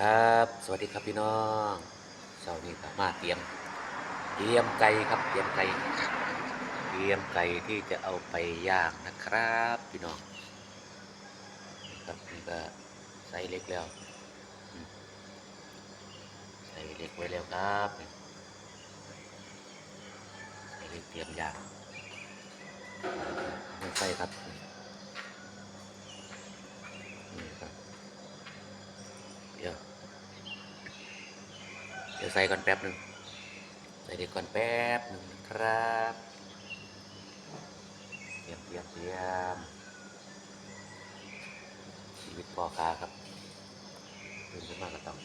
ครับ สวัสดีครับพี่น้องเช้านี้ก็มาเตรียม เตรียมไก่ครับ เตรียมไก่ เตรียมไก่ที่จะเอาไปย่างนะครับ พี่น้องนี่ครับนี่ก็ใส่เล็กแล้ว ใส่เล็กไว้แล้วครับใส่เล็กเตรียมย่างไม่ใส่ครับนี่นี่ครับ เดี๋ยว เดี๋ยว ใส่ก่อนแป๊บหนึ่งใส่เด็กก่อนแป๊บหนึ่งครับเตรียมเตรียมเตรียมชีวิตพ่อค้าครับตื่นขึ้นมาก็ต้อง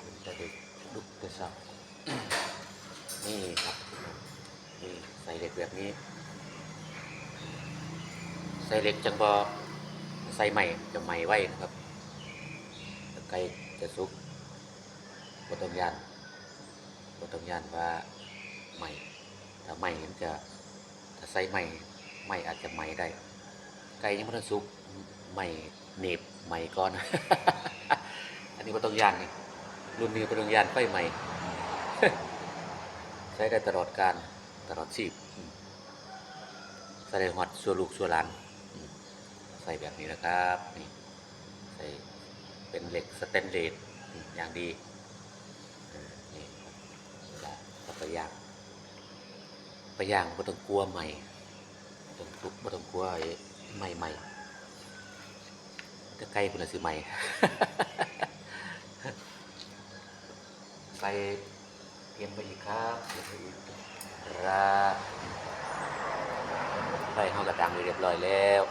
ตื่นแต่เด็กลุกแต่เช้านี่ครับนี่ใส่เด็กแบบนี้ ใส่เล็กจังบอใส่ใหม่จะใหม่ไว้นะครับไก่จะสุก บต้องยานบต้องยานว่าใหม่ถ้าใหม่มันจะถ้าใส่ใหม่ใหม่อาจจะใหม่ได้ ไก่ยังไม่ทันสุกใหม่เหน็บใหม่ก่อน อันนี้บต้องยานนี่รุ่นนี้บต้องยานไฟใหม่ใช้ได้ตลอดการตลอดชีพใส่ได้ฮอดชัวลูกชัวหลานใส่แบบนี้นะครับนี่ใส่เป็นเหล็กสแตนเลสอย่างดีเออนี่ครับเวลา เราไปย่างไปย่างไม่ต้องกลัวใหม่ไม่ต้องทุกบ่ต้องกลัวใหม่ใหม่ถ้าใกล้คุณน่ะสิใหม่ใส่เตรียมไปอีกครับเตรียมไปอีกครับไฟห้องกระดังไว้เรียบร้อยแล้ว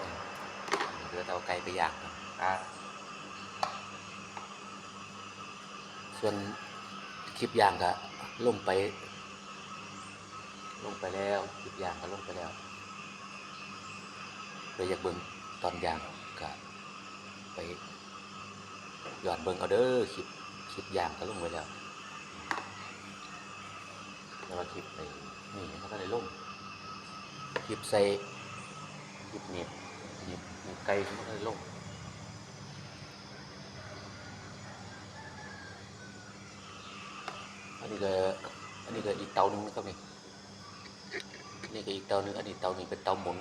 เดี๋ยวเอาไก่ไปย่างครับ ส่วนคลิปย่างก็ลงไป ลงไปแล้วคลิปย่างก็ลงไปแล้วเลยอยากเบิ่งตอนย่างก็ไปหย้อนเบิ่งเอาเด้อคลิปคลิปย่างก็ลงไว้แล้วแล้วว่าคลิปไปนี่มันก็เลยลงคลิปใส่คลิปเน็บเน็บเน็บไก่มันก็เลยลงอันนี้ก็อันนี้ก็อีกเตาหนึ่งนะครับนี่ นี่ก็อีกเตาหนึงอันนี้เตานี้เป็นเตาหมุน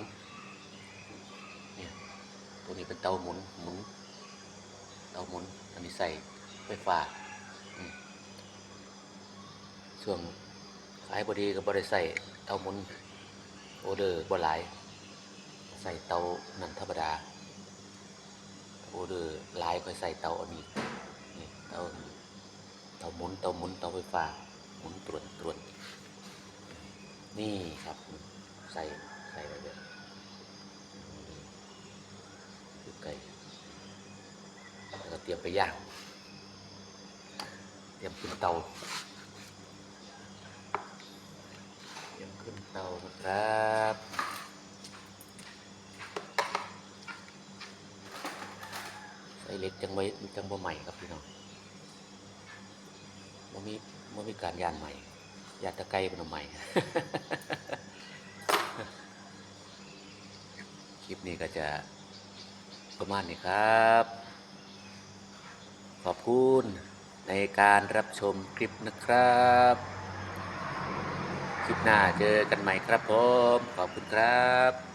เนี่ยตัวนี้เป็นเตาหมุนหมุนเตาหมุนอันนี้ใส่ไฟฟ้าอืมช่วงขายบดีก็บริใส่เตาหมุนโอเดอร์บ่หลาย ใส่เตานั่นธรรมดาโอเดอร์หลายค่อยใส่เตาอันนี้นี่เตาเตาหมุนเตาหมุนเตาไฟฟ้าหมุนตรวนตรวน นี่ครับใส่ใส่ไปเลยนี่คือไก่แล้วก็เตรียมไปย่าง เตรียมขึ้นเตา เตรียมขึ้นเตานะครับใส่เล็กจังไว้จังบ่ใหม่ครับพี่น้องมันมีมันมีการย่านใหม่ ยาตะไกร้เป็นใหม่คลิปนี้ก็จะประมาณนี้ครับ ขอบคุณในการรับชมคลิปนะครับ คลิปหน้าเจอกันใหม่ครับผม ขอบคุณครับ